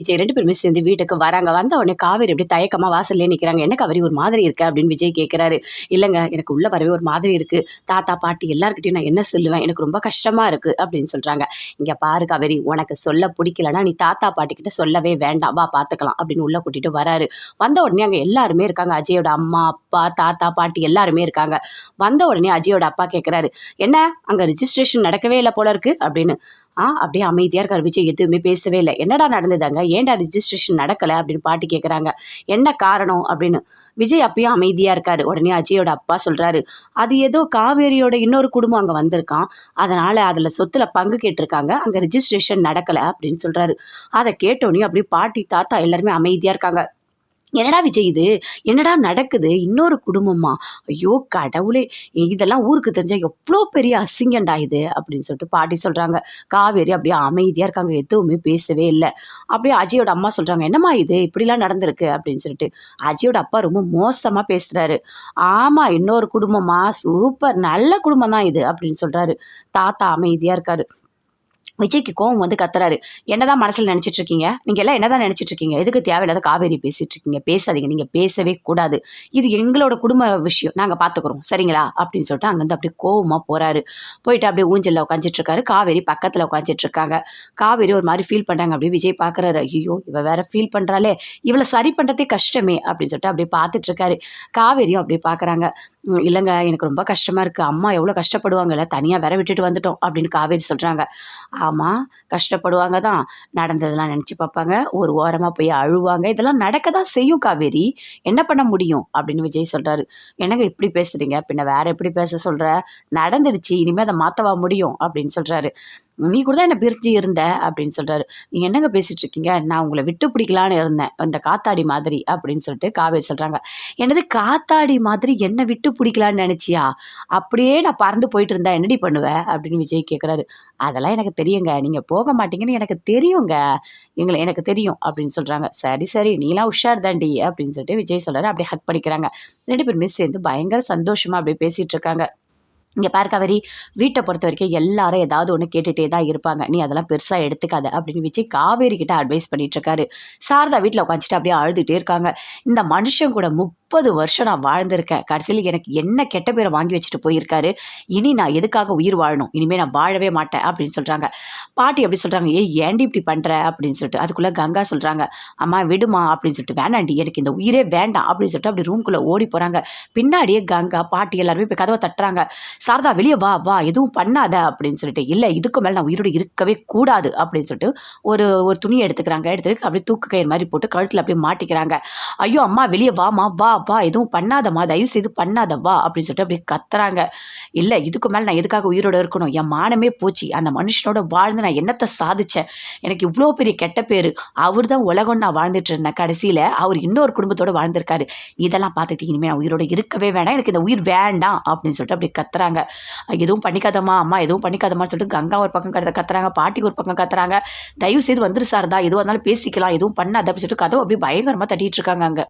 விஜய் ரெண்டு பேருமே சேர்ந்து வீட்டுக்கு வராங்க. வந்த உடனே காவேரி எப்படி தயக்கமாக வாசல்லே நிற்கிறாங்க என்ன காவேரி ஒரு மாதிரி இருக்கு? அப்படின்னு விஜய் கேட்குறாரு இல்லைங்க எனக்கு உள்ள வரவே ஒரு மாதிரி இருக்கு. தாத்தா பாட்டி எல்லாருக்கிட்டையும் நான் என்ன சொல்லுவேன்? எனக்கு ரொம்ப கஷ்டமா இருக்கு. அப்படின்னு சொல்றாங்க. இங்க பாரு காவேரி உனக்கு சொல்ல பிடிக்கலன்னா நீ தாத்தா பாட்டி கிட்ட சொல்லவே வேண்டாம். வா பார்த்துக்கலாம் அப்படின்னு உள்ள கூட்டிட்டு வராரு. வந்த உடனே அங்கே எல்லாருமே இருக்காங்க. அஜயோட அம்மா அப்பா தாத்தா பாட்டி எல்லாருமே இருக்காங்க. வந்த உடனே அஜயோட அப்பா கேட்குறாரு என்ன? அங்கே ரிஜிஸ்ட்ரேஷன் நடக்கவே இல்லை போல இருக்கு? அப்படின்னு. ஆ அப்படியே அமைதியாக இருக்கார். விஜய் எதுவுமே பேசவே இல்லை. என்னடா நடந்ததாங்க? ஏன்டா ரிஜிஸ்ட்ரேஷன் நடக்கலை? அப்படின்னு பாட்டி கேட்குறாங்க என்ன காரணம்? அப்படின்னு. விஜய் அப்பயும் அமைதியாக இருக்கார். உடனே அஜயோட அப்பா சொல்கிறாரு அது ஏதோ காவேரியோட இன்னொரு குடும்பம் அங்கே வந்திருக்கான் அதனால் அதில் சொத்தில் பங்கு கேட்டிருக்காங்க. அங்கே ரிஜிஸ்ட்ரேஷன் நடக்கலை. அப்படின்னு சொல்கிறாரு அதை கேட்டோன்னே அப்படியே பாட்டி தாத்தா எல்லாருமே அமைதியாக இருக்காங்க. என்னடா விஜய் இது? என்னடா நடக்குது? இன்னொரு குடும்பமா? ஐயோ கடவுளே. இதெல்லாம் ஊருக்கு தெரிஞ்சால் எவ்வளோ பெரிய அசிங்கண்டா இது? அப்படின்னு சொல்லிட்டு பாட்டி சொல்கிறாங்க காவேரி அப்படியே அமைதியாக இருக்காங்க. எதுவுமே பேசவே இல்லை. அப்படியே அஜயோட அம்மா சொல்கிறாங்க என்னம்மா இது? இப்படிலாம் நடந்திருக்கு. அப்படின்னு சொல்லிட்டு அஜயோட அப்பா ரொம்ப மோசமாக பேசுகிறாரு ஆமாம் இன்னொரு குடும்பமா? சூப்பர். நல்ல குடும்பம் தான் இது. அப்படின்னு சொல்கிறாரு தாத்தா அமைதியாக இருக்காரு. விஜய்க்கு கோவம் வந்து கத்துறாரு. என்னதான் மனசில் நினச்சிட்டு இருக்கீங்க நீங்கள் எல்லாம் என்னதான் நினச்சிட்டு இருக்கீங்க எதுக்கு தேவையில்லாத காவேரி பேசிட்டு இருக்கீங்க பேசாதீங்க. நீங்கள் பேசவே கூடாது. இது எங்களோட குடும்ப விஷயம். நாங்கள் பார்த்துக்குறோம் சரிங்களா? அப்படின்னு சொல்லிட்டு அங்கேருந்து அப்படியே கோவமாக போகிறாரு போயிட்டு அப்படியே ஊஞ்சலில் உட்காந்துட்டு இருக்காரு காவேரி பக்கத்தில் உட்காந்துட்டு இருக்காங்க காவேரி ஒரு மாதிரி ஃபீல் பண்ணுறாங்க அப்படியே விஜய் பார்க்குறாரு ஐயோ இவ வேற ஃபீல் பண்ணுறாளே இவளை சரி பண்ணுறதே கஷ்டமே அப்படின்னு சொல்லிட்டு அப்படியே பார்த்துட்டு இருக்காரு காவேரியும் அப்படியே பார்க்குறாங்க இல்லைங்க. எனக்கு ரொம்ப கஷ்டமாக இருக்குது அம்மா எவ்வளோ கஷ்டப்படுவாங்கல்ல. தனியாக வேற விட்டுட்டு வந்துட்டோம். அப்படின்னு காவேரி சொல்கிறாங்க ஆமாம் கஷ்டப்படுவாங்க தான். நடந்ததெல்லாம் நினச்சி பார்ப்பாங்க. ஒரு ஓரமாக போய் அழுவாங்க. இதெல்லாம் நடக்க தான் செய்யும் காவேரி. என்ன பண்ண முடியும்? அப்படின்னு விஜய் சொல்கிறாரு என்னங்க இப்படி பேசுகிறீங்க பின்ன வேறு எப்படி பேச சொல்கிற நடந்துடுச்சு. இனிமேல் அதை மாற்றவா முடியும்? அப்படின்னு சொல்கிறாரு நீ கூட தான் என்னை பிரிஞ்சு இருந்த? அப்படின்னு சொல்கிறாரு நீங்கள் என்னங்க பேசிகிட்டு இருக்கீங்க? நான் உங்களை விட்டு பிடிக்கலான்னு இருந்தேன். அந்த காத்தாடி மாதிரி அப்படின்னு சொல்லிட்டு காவேரி சொல்கிறாங்க என்னது காத்தாடி மாதிரி என்னை விட்டு பிடிக்கலான்னு நினச்சியா? அப்படியே நான் பறந்து போயிட்டு இருந்தா என்னடி பண்ணுவேன் அப்படின்னு விஜய் கேட்குறாரு அதெல்லாம் எனக்கு தெரியுங்க. நீங்கள் போக மாட்டீங்கன்னு எனக்கு தெரியுங்க. எங்களை எனக்கு தெரியும் அப்படின்னு சொல்கிறாங்க சரி சரி நீலாம் உஷார் தாண்டி அப்படின்னு சொல்லிட்டு விஜய் சொல்கிறாரு அப்படியே ஹக் பண்ணிக்கிறாங்க. ரெண்டு பேருமே சேர்ந்து பயங்கர சந்தோஷமாக அப்படியே பேசிகிட்டு இருக்காங்க. இங்கே பாரு காவேரி வீட்டை பொறுத்த வரைக்கும் எல்லாரும் ஏதாவது ஒன்று கேட்டுகிட்டே தான் இருப்பாங்க. நீ அதெல்லாம் பெருசாக எடுத்துக்காத அப்படின்னு வச்சு காவேரி கிட்ட அட்வைஸ் பண்ணிட்டு இருக்காரு சாரதா வீட்டில் உட்காந்துட்டு அப்படியே அழுதுகிட்டே இருக்காங்க. இந்த மனுஷன் கூட முப்பது வருஷம் நான் வாழ்ந்திருக்கேன். கடைசியில் எனக்கு என்ன கெட்ட பேரை வாங்கி வச்சுட்டு போயிருக்காரு? இனி நான் எதுக்காக உயிர் வாழணும்? இனிமேல் நான் வாழவே மாட்டேன் அப்படின்னு சொல்கிறாங்க பாட்டி எப்படி சொல்கிறாங்க ஏய் ஏன்டி இப்படி பண்ணுற அப்படின்னு சொல்லிட்டு. அதுக்குள்ளே கங்கா சொல்கிறாங்க அம்மா விடுமா? அப்படின்னு சொல்லிட்டு. வேணாண்டி எனக்கு இந்த உயிரே வேண்டாம். அப்படின்னு சொல்லிட்டு அப்படி ரூம்குள்ளே ஓடி போகிறாங்க பின்னாடியே கங்கா பாட்டி எல்லாருமே இப்போ கதவை தட்டுறாங்க. சாரதா வெளியே வா வா எதுவும் பண்ணாத அப்படின்னு சொல்லிட்டு இல்லை இதுக்கு மேலே நான் உயிரோடு இருக்கவே கூடாது அப்படின்னு சொல்லிட்டு ஒரு ஒரு துணியை எடுத்துக்கிறாங்க. எடுத்துட்டு அப்படியே தூக்கு கயிறு மாதிரி போட்டு கழுத்தில் அப்படியே மாட்டிக்கிறாங்க. ஐயோ அம்மா வெளியே வாமா வா வா எதுவும் பண்ணாதம்மா தயவு செய்து பண்ணாத வா அப்படின்னு சொல்லிட்டு அப்படியே கத்துறாங்க. இல்லை இதுக்கு மேலே நான் எதுக்காக உயிரோடு இருக்கணும்? என் மானமே போச்சு. அந்த மனுஷனோட வாழ்ந்து நான் என்னத்தை சாதிச்சேன்? எனக்கு இவ்வளோ பெரிய கெட்ட பேர். அவர் தான் உலகம் நான் வாழ்ந்துட்டு இருந்தேன். கடைசியில் அவர் இன்னொரு குடும்பத்தோடு வாழ்ந்திருக்காரு. இதெல்லாம் பார்த்துட்டு இனிமேல் நான் உயிரோடு இருக்கவே வேண்டாம் எனக்கு இந்த உயிர் வேண்டாம் அப்படின்னு சொல்லிட்டு அப்படி கத்துறாங்க. எதுவும் பண்ணிக்காதம்மா அம்மா எதுவும் பண்ணிக்காதம்மா சொல்லிட்டு கங்கா ஒரு பக்கம் கத்த கத்துறாங்க பாட்டிக்கு ஒரு பக்கம் கத்துறாங்க. தயவு செய்து வந்துரு சாரதா எதுவாக இருந்தாலும் பேசிக்கலாம் எதுவும் பண்ணாத அப்படின்னு சொல்லிட்டு கதவை அப்படியே பயங்கரமாக தட்டிட்டு இருக்காங்க அங்கே.